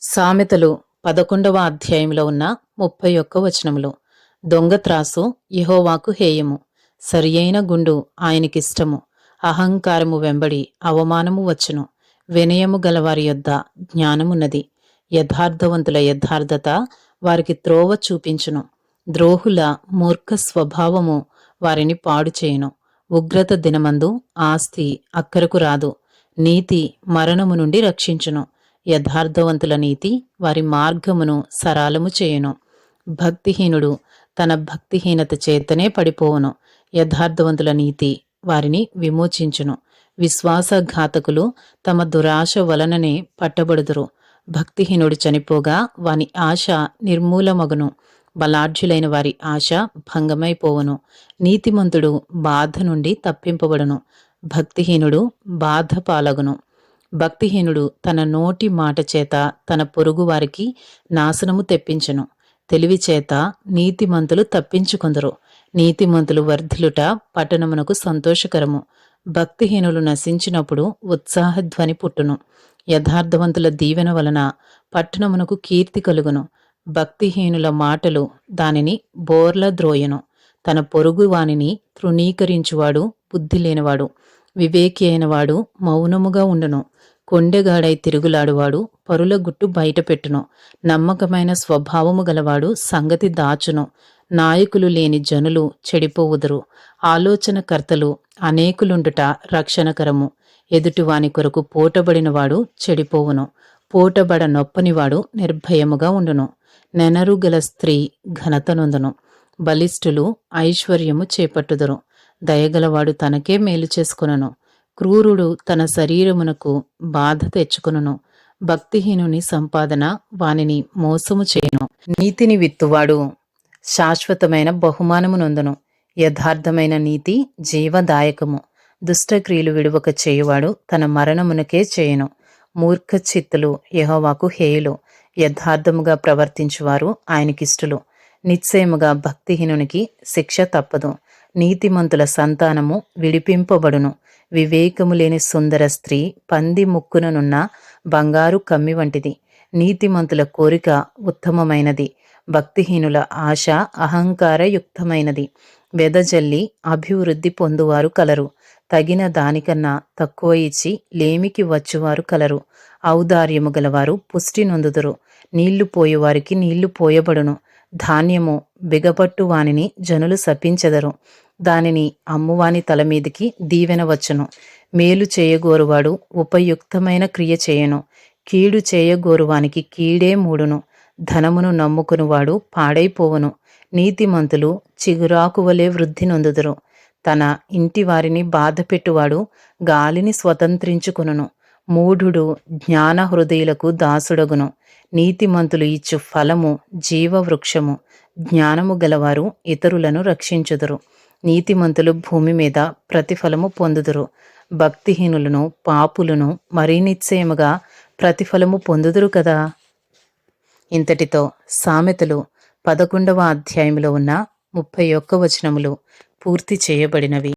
సామెతలు పదకొండవ అధ్యాయంలో ఉన్న ముప్పై ఒక్క వచనములు. దొంగ త్రాసు యహోవాకు హేయము. సరియైన గుండు ఆయనకిష్టము. అహంకారము వెంబడి అవమానము వచ్చును. వినయము గలవారి యొద్ద జ్ఞానమున్నది. యథార్థవంతుల యథార్థత వారికి త్రోవ చూపించును. ద్రోహుల మూర్ఖ స్వభావము వారిని పాడు చేయును. ఉగ్రత దినమందు ఆస్తి అక్కరకు రాదు. నీతి మరణము నుండి రక్షించును. యథార్థవంతుల నీతి వారి మార్గమును సరాలము చేయును. భక్తిహీనుడు తన భక్తిహీనత చేతనే పడిపోవును. యథార్థవంతుల నీతి వారిని విమోచించును. విశ్వాసఘాతకులు తమ దురాశ వలననే పట్టబడుదురు. భక్తిహీనుడు చనిపోగా వాని ఆశ నిర్మూలమగును. బలాఢ్యులైన వారి ఆశ భంగమైపోవును. నీతిమంతుడు బాధ నుండి తప్పింపబడును. భక్తిహీనుడు బాధ పాలగును. భక్తిహీనుడు తన నోటి మాట చేత తన పొరుగు వారికి నాశనము తెప్పించును. తెలివి చేత నీతిమంతులు తప్పించుకొందరు. నీతిమంతులు వర్ధిలుట పట్టణమునకు సంతోషకరము. భక్తిహీనులు నశించినప్పుడు ఉత్సాహధ్వని పుట్టును. యథార్థవంతుల దీవెన వలన పట్టణమునకు కీర్తి కలుగును. భక్తిహీనుల మాటలు దానిని బోర్ల ద్రోయను తన పొరుగు వానిని తృణీకరించువాడు బుద్ధి లేనివాడు. వివేకి అయినవాడు మౌనముగా ఉండును. కొండెగాడై తిరుగులాడువాడు పరుల గుట్టు బయటపెట్టును. నమ్మకమైన స్వభావము గలవాడు సంగతి దాచును. నాయకులు లేని జనులు చెడిపోవుదురు. ఆలోచనకర్తలు అనేకులుండుట రక్షణకరము. ఎదుటివాని కొరకు పోటబడినవాడు చెడిపోవును. పోటబడ నొప్పనివాడు నిర్భయముగా ఉండును. నెనరుగల స్త్రీ ఘనతనుందును బలిష్ఠులు ఐశ్వర్యము చేపట్టుదురు. దయగలవాడు తనకే మేలు చేసుకునను. క్రూరుడు తన శరీరమునకు బాధ తెచ్చుకును భక్తిహీనుని సంపాదన వానిని మోసము చేయను. నీతిని విత్తువాడు శాశ్వతమైన బహుమానము నొందును. యథార్థమైన నీతి జీవదాయకము. దుష్టక్రియలు విడువక చేయువాడు తన మరణమునకే చేయను. మూర్ఖ చిత్తులు యహోవాకు హేయులు. యథార్థముగా ప్రవర్తించువారు ఆయనకిష్టులు. నిశ్చయముగా భక్తిహీనునికి శిక్ష తప్పదు. నీతిమంతుల సంతానము విడిపింపబడును. వివేకము లేని సుందర స్త్రీ పంది ముక్కుననున్న బంగారు కమ్మి వంటిది. నీతిమంతుల కోరిక ఉత్తమమైనది. భక్తిహీనుల ఆశ అహంకారయుక్తమైనది. వెదజల్లి అభివృద్ధి పొందువారు కలరు. తగిన దానికన్నా తక్కువ ఇచ్చి లేమికి వచ్చువారు కలరు. ఔదార్యము గలవారు పుష్టి నొందుదురు. నీళ్ళు పోయేవారికి నీళ్ళు పోయబడును. ధాన్యము బిగపట్టు వానిని జనులు సపించెదరు దానిని అమ్మువాని తల మీదికి దీవెన వచ్చును. మేలు చేయగోరువాడు ఉపయుక్తమైన క్రియ చేయను. కీడు చేయగోరువానికి కీడే మూడును. ధనమును నమ్ముకునివాడు పాడైపోవును. నీతిమంతులు చిగురాకువలే వృద్ధి నొందుదురు. తన ఇంటి వారిని బాధపెట్టువాడు గాలిని స్వతంత్రించుకును మూఢుడు జ్ఞాన హృదయులకు దాసుడగును. నీతిమంతులు ఇచ్చు ఫలము జీవవృక్షము. జ్ఞానము గలవారు ఇతరులను రక్షించుదురు. నీతిమంతులు భూమి మీద ప్రతిఫలము పొందుదురు. భక్తిహీనులను పాపులను మరీ నిశ్చయముగా ప్రతిఫలము పొందుదురు కదా? ఇంతటితో సామెతలు పదకొండవ అధ్యాయంలో ఉన్న ముప్పై ఒక్క వచనములు పూర్తి చేయబడినవి.